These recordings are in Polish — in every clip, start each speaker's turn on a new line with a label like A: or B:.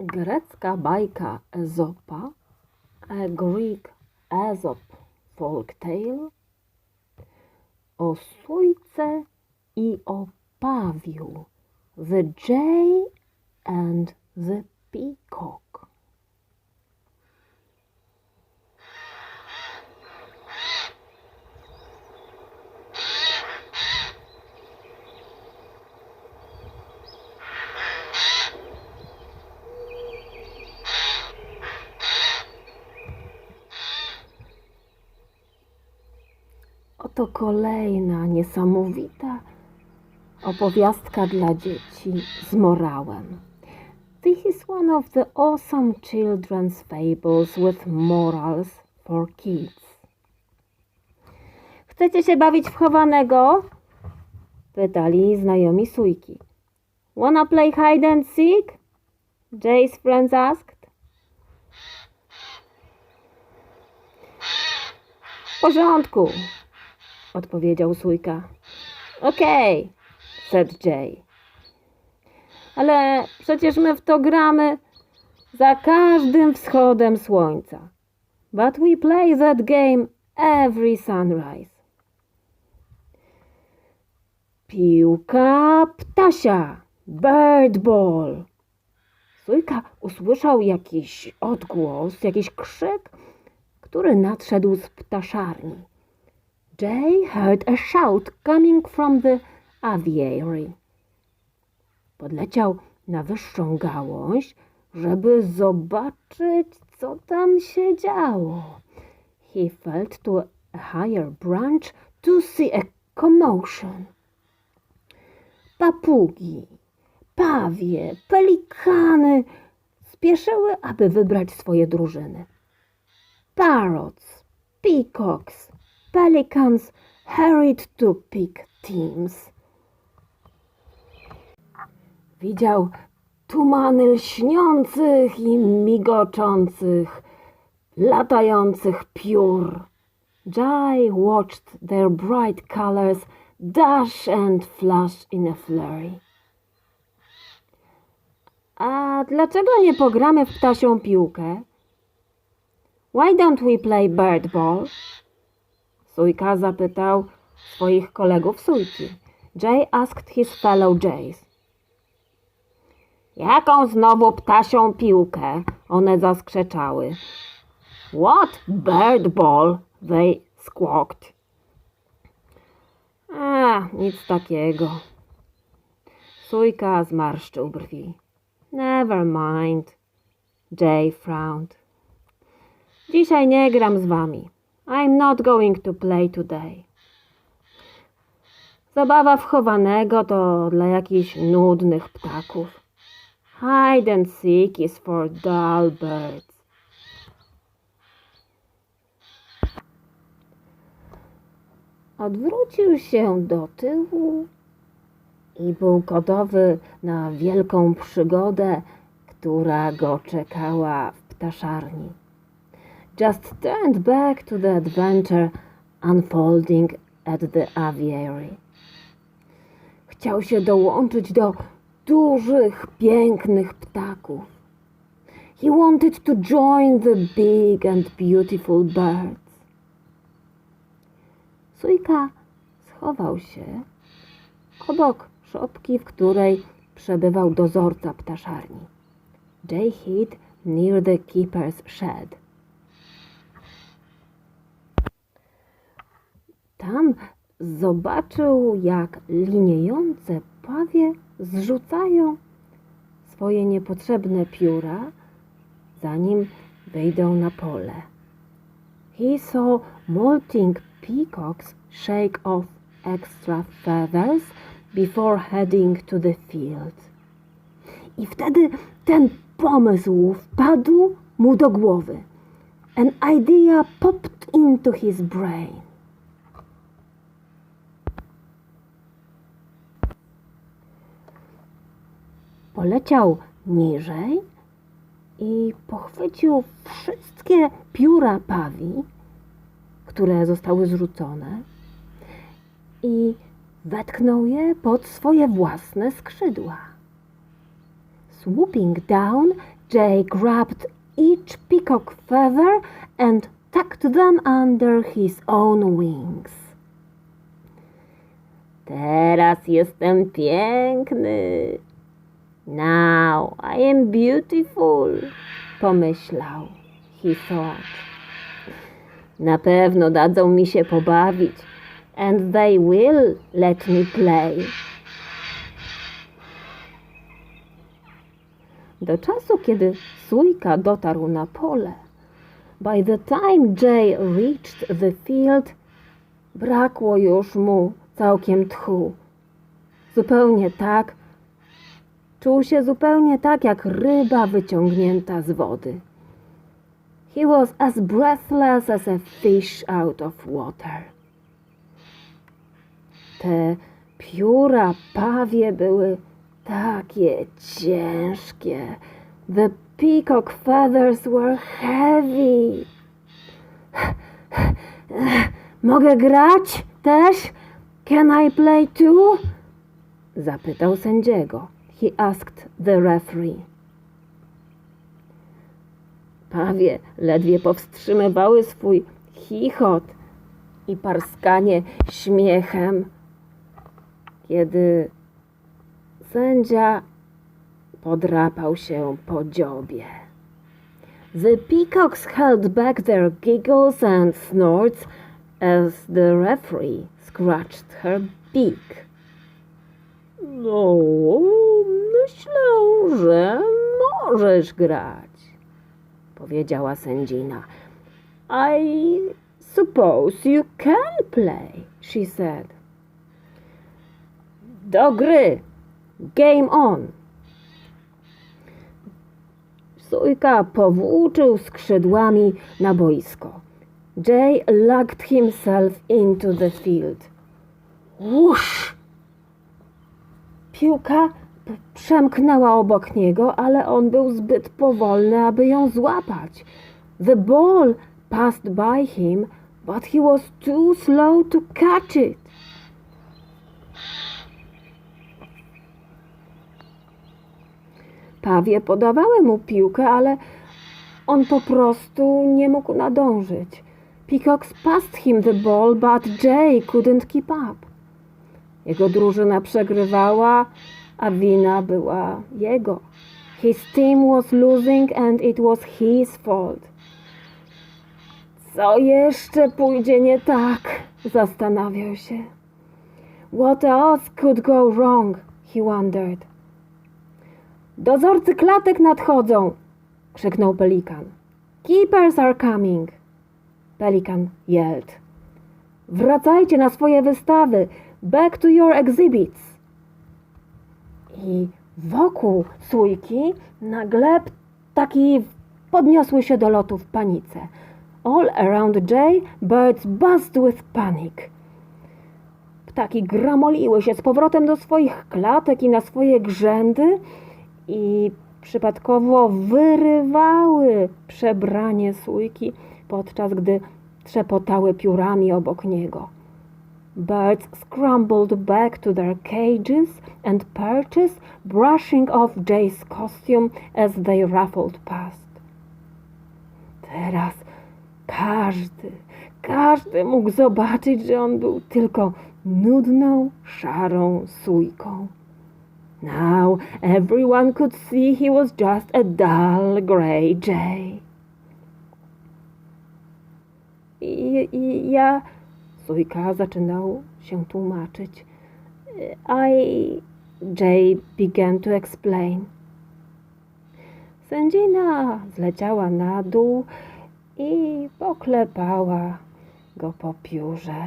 A: Grecka bajka Ezopa, a Greek Aesop folk tale o sójce i o pawiu, the jay and the peacock. Oto kolejna niesamowita opowiastka dla dzieci z morałem. This is one of the awesome children's fables with morals for kids. Chcecie się bawić w chowanego? Pytali znajomi sójki. Wanna play hide and seek? Jay's friends asked. W porządku, odpowiedział sójka. Okej, okay, said Jay. Ale przecież my w to gramy za każdym wschodem słońca. But we play that game every sunrise. Piłka ptasia, bird ball. Sójka usłyszał jakiś odgłos, jakiś krzyk, który nadszedł z ptaszarni. Jay heard a shout coming from the aviary. Podleciał na wyższą gałąź, żeby zobaczyć, co tam się działo. He felt to a higher branch to see a commotion. Papugi, pawie, pelikany spieszyły, aby wybrać swoje drużyny. Parrots, peacocks, pelicans hurried to pick teams. Widział tumany lśniących i migoczących, latających piór. Jai watched their bright colors dash and flash in a flurry. A dlaczego nie pogramy w ptasią piłkę? Why don't we play bird ball? Sójka zapytał swoich kolegów sójki. Jay asked his fellow jays. Jaką znowu ptasią piłkę? One zaskrzeczały. What bird ball? They squawked. A, nic takiego. Sójka zmarszczył brwi. Never mind. Jay frowned. Dzisiaj nie gram z wami. I'm not going to play today. Zabawa wchowanego to dla jakichś nudnych ptaków. Hide and seek is for dull birds. Odwrócił się do tyłu i był gotowy na wielką przygodę, która go czekała w ptaszarni. Just turned back to the adventure unfolding at the aviary. Chciał się dołączyć do dużych, pięknych ptaków. He wanted to join the big and beautiful birds. Sójka schował się obok szopki, w której przebywał dozorca ptaszarni. Jay hid near the keeper's shed. Tam zobaczył, jak liniejące pawie zrzucają swoje niepotrzebne pióra, zanim wyjdą na pole. He saw molting peacocks shake off extra feathers before heading to the field. I wtedy ten pomysł wpadł mu do głowy. An idea popped into his brain. Poleciał niżej i pochwycił wszystkie pióra pawi, które zostały zrzucone i wetknął je pod swoje własne skrzydła. Swooping down, Jay grabbed each peacock feather and tucked them under his own wings. Teraz jestem piękny. Now I am beautiful, pomyślał. Thought. Na pewno dadzą mi się pobawić. And they will let me play. Do czasu, kiedy sójka dotarł na pole, by the time Jay reached the field, brakło już mu całkiem tchu. Zupełnie tak, czuł się zupełnie tak jak ryba wyciągnięta z wody. He was as breathless as a fish out of water. Te pióra pawie były takie ciężkie. The peacock feathers were heavy. Mogę grać też? Can I play too? Zapytał sędziego. He asked the referee. Pawie ledwie powstrzymywały swój chichot i parskanie śmiechem, kiedy sędzia podrapał się po dziobie. The peacocks held back their giggles and snorts as the referee scratched her beak. No, myślę, że możesz grać, powiedziała sędzina. I suppose you can play, she said. Do gry! Game on! Sójka powłóczył skrzydłami na boisko. Jay lugged himself into the field. Łusz! Piłka przemknęła obok niego, ale on był zbyt powolny, aby ją złapać. The ball passed by him, but he was too slow to catch it. Pawie podawały mu piłkę, ale on po prostu nie mógł nadążyć. Peacocks passed him the ball, but Jay couldn't keep up. Jego drużyna przegrywała, a wina była jego. His team was losing and it was his fault. Co jeszcze pójdzie nie tak? Zastanawiał się. What else could go wrong? He wondered. Dozorcy klatek nadchodzą! krzyknął pelikan. Keepers are coming! Pelikan yelled. Wracajcie na swoje wystawy! Back to your exhibits! I wokół sójki nagle ptaki podniosły się do lotu w panice. All around Jay birds buzzed with panic. Ptaki gramoliły się z powrotem do swoich klatek i na swoje grzędy i przypadkowo wyrywały przebranie sójki, podczas gdy trzepotały piórami obok niego. Birds scrambled back to their cages and perches, brushing off Jay's costume as they ruffled past. Teraz każdy, każdy mógł zobaczyć, że on był tylko nudną, szarą sójką. Now everyone could see he was just a dull grey jay. I, i ja, sójka zaczynał się tłumaczyć. I, Jay began to explain. Sędzina zleciała na dół i poklepała go po piórze.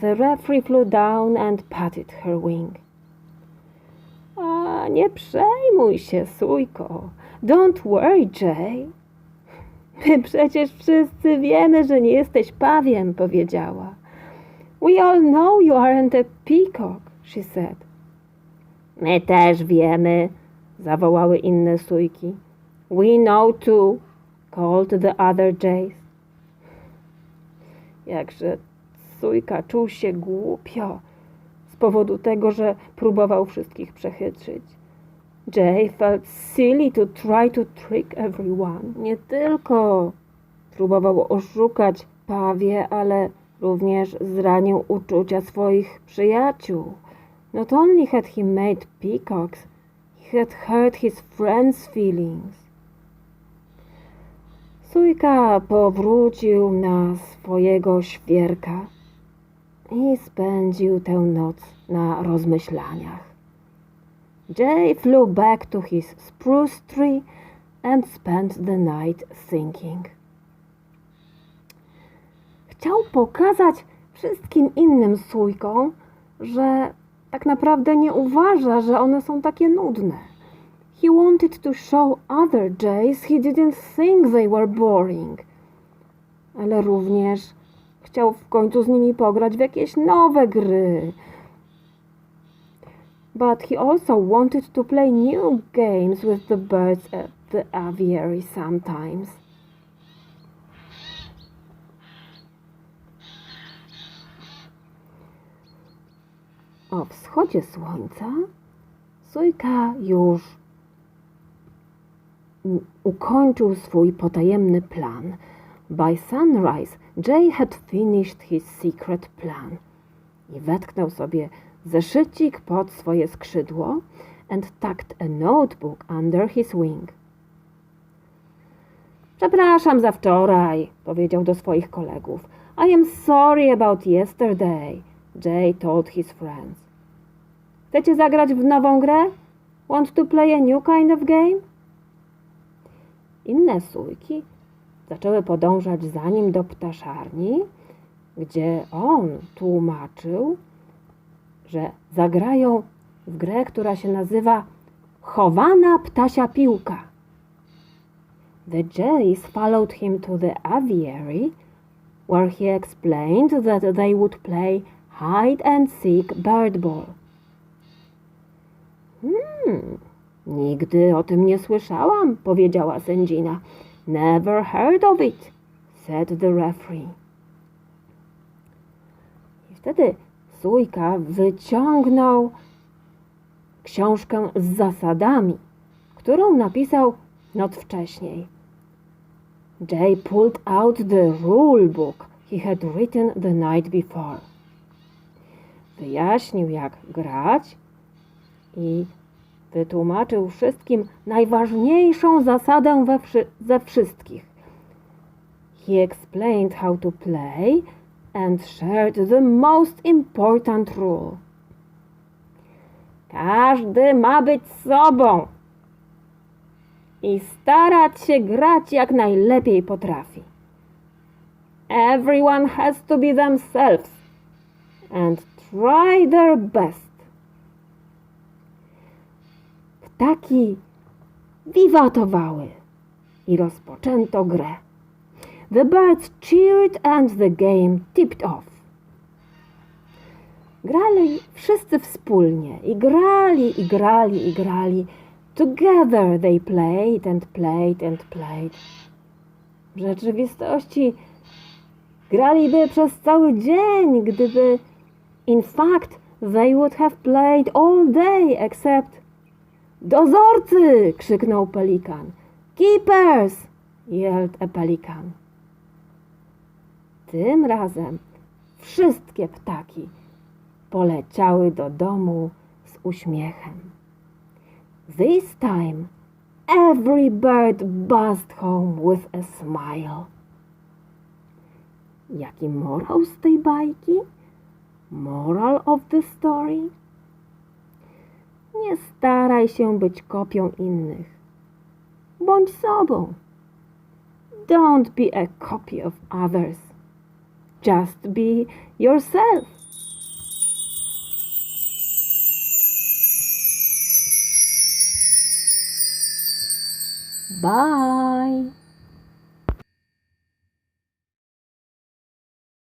A: The referee flew down and patted her wing. A nie przejmuj się, sójko. Don't worry, Jay. My przecież wszyscy wiemy, że nie jesteś pawiem, powiedziała. We all know you aren't a peacock, she said. My też wiemy, zawołały inne sójki. We know too, called the other jays. Jakże sójka czuł się głupio z powodu tego, że próbował wszystkich przechytrzyć. Jay felt silly to try to trick everyone. Nie tylko próbował oszukać Pawie, ale również zranił uczucia swoich przyjaciół. Not only had he made peacocks, he had hurt his friends' feelings. Sójka powrócił na swojego świerka i spędził tę noc na rozmyślaniach. Jay flew back to his spruce tree and spent the night thinking. Chciał pokazać wszystkim innym sójkom, że tak naprawdę nie uważa, że one są takie nudne. He wanted to show other Jays he didn't think they were boring. Ale również chciał w końcu z nimi pograć w jakieś nowe gry. But he also wanted to play new games with the birds at the aviary sometimes. O wschodzie słońca Sójka już ukończył swój potajemny plan. By sunrise, Jay had finished his secret plan. I wetknął sobie zeszycik pod swoje skrzydło and tucked a notebook under his wing. Przepraszam za wczoraj, powiedział do swoich kolegów. I am sorry about yesterday, Jay told his friends. Chcecie zagrać w nową grę? Want to play a new kind of game? Inne sójki zaczęły podążać za nim do ptaszarni, gdzie on tłumaczył, że zagrają w grę, która się nazywa Chowana ptasia piłka. The Jays followed him to the aviary, where he explained that they would play hide and seek bird ball. Nigdy o tym nie słyszałam, powiedziała sędzina. Never heard of it, said the referee. I wtedy Sójka wyciągnął książkę z zasadami, którą napisał noc wcześniej. Jay pulled out the rule book he had written the night before. Wyjaśnił, jak grać i wytłumaczył wszystkim najważniejszą zasadę we wszy- ze wszystkich. He explained how to play and shared the most important rule. Każdy ma być sobą i starać się grać jak najlepiej potrafi. Everyone has to be themselves and try their best. Ptaki wiwatowały i rozpoczęto grę. The birds cheered and the game tipped off. Grali wszyscy wspólnie i grali, i grali, i grali. Together they played and played and played. W rzeczywistości graliby przez cały dzień, gdyby in fact they would have played all day except Dozorcy! krzyknął pelikan. Keepers! a pelikan. Tym razem wszystkie ptaki poleciały do domu z uśmiechem. This time every bird buzzed home with a smile. Jaki morał z tej bajki? Moral of the story? Nie staraj się być kopią innych. Bądź sobą. Don't be a copy of others. Just be yourself. Bye.